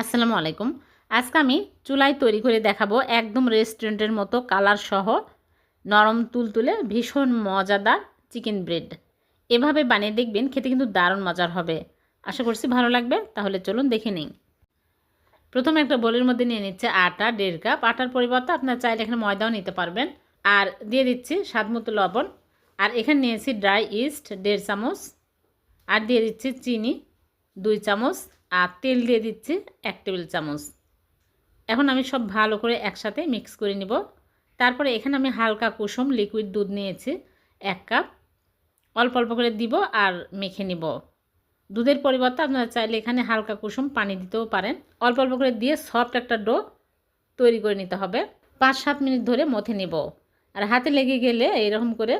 আসসালামু আলাইকুম। আজকে আমি চুলায় তৈরি করে দেখাবো একদম রেস্টুরেন্টের মতো কালার সহ নরম তুলতুলে ভীষণ মজাদার চিকেন ব্রেড। এভাবে বানিয়ে দেখবেন খেতে কিন্তু দারুণ মজার হবে। আশা করছি ভালো লাগবে, তাহলে চলুন দেখে নিন প্রথমে একটা বোলের মধ্যে নিয়ে নিচ্ছে আটা, দেড় কাপ। আটার পরিবর্তে আপনার চাইলে এখানে ময়দাও নিতে পারবেন। আর দিয়ে দিচ্ছি স্বাদ মতো লবণ। আর এখানে নিয়েছি ড্রাই ইস্ট দেড় চামচ। আর দিয়ে দিচ্ছি চিনি দুই চামচ। আর তেল দিয়ে দিচ্ছি এক টেবিল চামচ। এখন আমি সব ভালো করে একসাথে মিক্স করে নিব। তারপরে এখানে আমি হালকা কুসুম লিকুইড দুধ নিয়েছি, এক কাপ। অল্প অল্প করে দিব আর মেখে নিব। দুধের পরিবর্তে আপনারা চাইলে এখানে হালকা কুসুম পানি দিতেও পারেন। অল্প অল্প করে দিয়ে সফট একটা ডো তৈরি করে নিতে হবে। পাঁচ সাত মিনিট ধরে মথে নিব। আর হাতে লেগে গেলে এরকম করে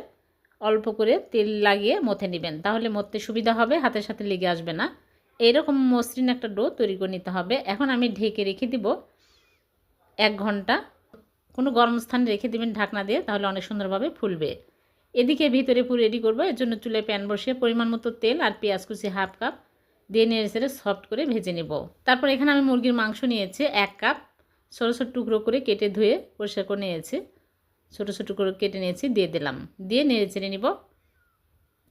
অল্প করে তেল লাগিয়ে মথে নেবেন। তাহলে মথতে সুবিধা হবে, হাতের সাথে লেগে আসবে না। এইরকম মসৃণ একটা ডো তৈরি করে নিতে হবে। এখন আমি ঢেকে রেখে দিব এক ঘণ্টা। কোনো গরম স্থানে রেখে দেবেন ঢাকনা দিয়ে, তাহলে অনেক সুন্দরভাবে ফুলবে। এদিকে ভিতরে পুরো রেডি করব। এর জন্য চুলে প্যান বসিয়ে পরিমাণ মতো তেল আর পেঁয়াজ কুচি হাফ কাপ দিয়ে নেড়ে সেড়ে সফট করে ভেজে নেব। তারপর এখানে আমি মুরগির মাংস নিয়েছি এক কাপ ছোটো ছোটো টুকরো করে কেটে ধুয়ে পরিষ্কার করে নিয়েছি। ছোটো ছোটো টুকরো কেটে নিয়েছি, দিয়ে দিলাম। দিয়ে নেড়ে চেড়ে নিব।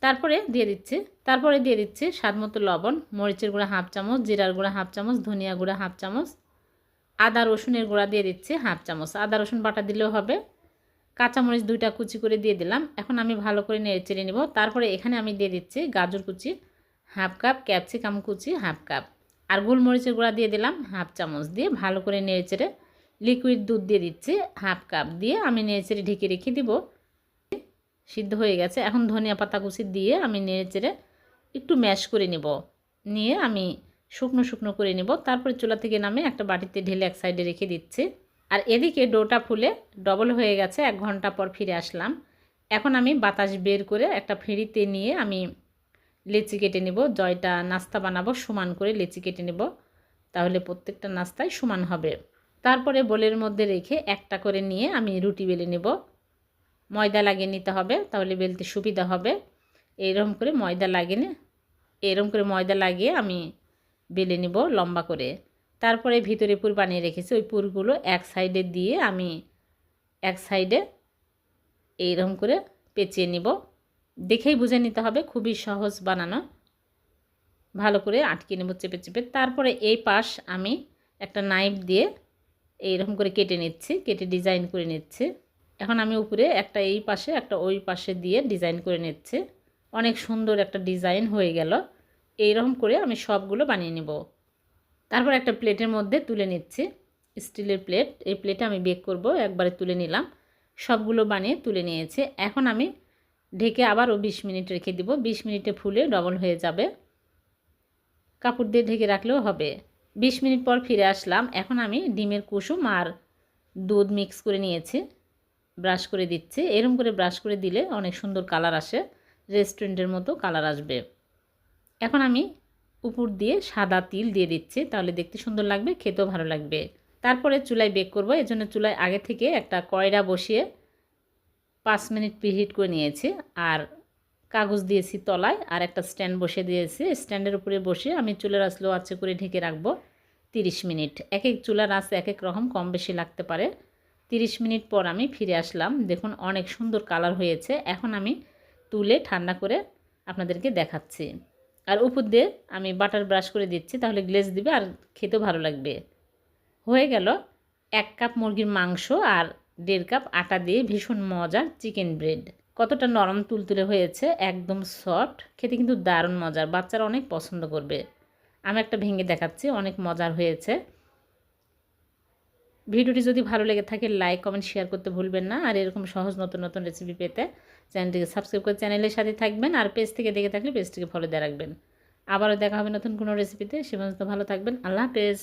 তারপরে দিয়ে দিচ্ছি। তারপরে দিয়ে দিচ্ছি স্বাদ মতো লবণ, মরিচের গুঁড়া হাফ চামচ, জিরার গুঁড়া হাফ চামচ, ধনিয়া গুঁড়া হাফ চামচ, আদা, রসুনের গুঁড়া দিয়ে দিচ্ছি হাফ চামচ। আদা, রসুন বাটা দিলেও হবে। কাঁচামরিচ দুইটা কুচি করে দিয়ে দিলাম। এখন আমি ভালো করে নেড়ে চেড়ে নেব। তারপরে এখানে আমি দিয়ে দিচ্ছি গাজর কুচি, হাফ কাপ, ক্যাপসিকাম কুচি, হাফ কাপ। আর গোলমরিচের গুঁড়া দিয়ে দিলাম হাফ চামচ দিয়ে ভালো করে নেড়ে চেড়ে লিকুইড দুধ দিয়ে দিচ্ছি হাফ কাপ দিয়ে আমি নেড়ে চেড়ে ঢেকে রেখে দিব। সিদ্ধ হয়ে গেছে। এখন ধনিয়া পাতা কুচি দিয়ে আমি নেড়ে চেড়ে একটু ম্যাশ করে নেব। নিয়ে আমি শুকনো শুকনো করে নেব। তারপরে চুলা থেকে নামে একটা বাটিতে ঢেলে এক সাইডে রেখে দিচ্ছি। আর এদিকে ডোটা ফুলে ডবল হয়ে গেছে, এক ঘণ্টা পর ফিরে আসলাম। এখন আমি বাতাস বের করে একটা ফেঁড়িতে নিয়ে আমি লেচি কেটে নেব। জয়টা নাস্তা বানাবো, সমান করে লেচি কেটে নেব। তাহলে প্রত্যেকটা নাস্তায় সমান হবে। তারপরে বোলের মধ্যে রেখে একটা করে নিয়ে আমি রুটি বেলে নেব। ময়দা লাগিয়ে নিতে হবে, তাহলে বেলতে সুবিধা হবে। এইরকম করে ময়দা লাগিয়ে এরকম করে ময়দা লাগিয়ে আমি বেলে নিব লম্বা করে। তারপরে ভিতরে পুর বানিয়ে রেখেছি, ওই পুরগুলো এক সাইডে দিয়ে আমি এক সাইডে এইরকম করে পেঁচিয়ে নিব। দেখেই বুঝে নিতে হবে, খুবই সহজ বানানো। ভালো করে আটকে নেব চেপে চেপে। তারপরে এই পাশ আমি একটা নাইফ দিয়ে এইরকম করে কেটে নিচ্ছি, কেটে ডিজাইন করে নিচ্ছি। এখন আমি উপরে একটা এই পাশে, একটা ওই পাশে দিয়ে ডিজাইন করে নিচ্ছে। অনেক সুন্দর একটা ডিজাইন হয়ে গেল। এইরকম করে আমি সবগুলো বানিয়ে নেব। তারপর একটা প্লেটের মধ্যে তুলে নিচ্ছি। স্টিলের প্লেট, এই প্লেটে আমি বেক করব, একবারে তুলে নিলাম। সবগুলো বানিয়ে তুলে নিয়েছি। এখন আমি ঢেকে আবারও বিশ মিনিট রেখে দিব। বিশ মিনিটে ফুলে ডবল হয়ে যাবে। কাপড় দিয়ে ঢেকে রাখলেও হবে। বিশ মিনিট পর ফিরে আসলাম। এখন আমি ডিমের কুসুম আর দুধ মিক্স করে নিয়েছি। ব্রাশ করে দিচ্ছি। এরম করে ব্রাশ করে দিলে অনেক সুন্দর কালার আসে। রেস্টুরেন্টের মতো কালার আসবে। এখন আমি উপর দিয়ে সাদা তিল দিয়ে দিচ্ছি, তাহলে দেখতে সুন্দর লাগবে, খেতেও ভালো লাগবে। তারপরে চুলায় বেক করব, এজন্য চুলায় আগে থেকে একটা কয়রা বসিয়ে পাঁচ মিনিট প্রিহিট করে নিয়েছি। আর কাগজ দিয়েছি তলায়, আর একটা স্ট্যান্ড বসে দিয়েছি। স্ট্যান্ডের উপরে বসে আমি চুলার আসলো আছে করে ঢেকে রাখব তিরিশ মিনিট। এক এক চুলার আঁচ এক এক রকম, কম বেশি লাগতে পারে। তিরিশ মিনিট পর আমি ফিরে আসলাম। দেখুন, অনেক সুন্দর কালার হয়েছে। এখন আমি তুলে ঠান্ডা করে আপনাদেরকে দেখাচ্ছি। আর উপর দিয়ে আমি বাটার ব্রাশ করে দিচ্ছি, তাহলে গ্লেজ দিবে আর খেতেও ভালো লাগবে। হয়ে গেল এক কাপ মুরগির মাংস আর দেড় কাপ আটা দিয়ে ভীষণ মজার চিকেন ব্রেড। কতটা নরম তুলতুলে হয়েছে, একদম সফট। খেতে কিন্তু দারুণ মজার, বাচ্চারা অনেক পছন্দ করবে। আমি একটা ভেঙে দেখাচ্ছি, অনেক মজার হয়েছে। ভিডিওটি যদি ভালো লেগে থাকে লাইক কমেন্ট শেয়ার করতে ভুলবেন না। আর এরকম সহজ নতুন নতুন রেসিপি পেতে চ্যানেলটিকে সাবস্ক্রাইব করে চ্যানেলের সাথে থাকবেন। আর পেজ থেকে দেখে থাকলে পেজটিকে ফলো দিয়ে রাখবেন। আবারও দেখা হবে নতুন কোনো রেসিপিতে সে পর্যন্ত ভালো থাকবেন। আল্লাহ হাফেজ।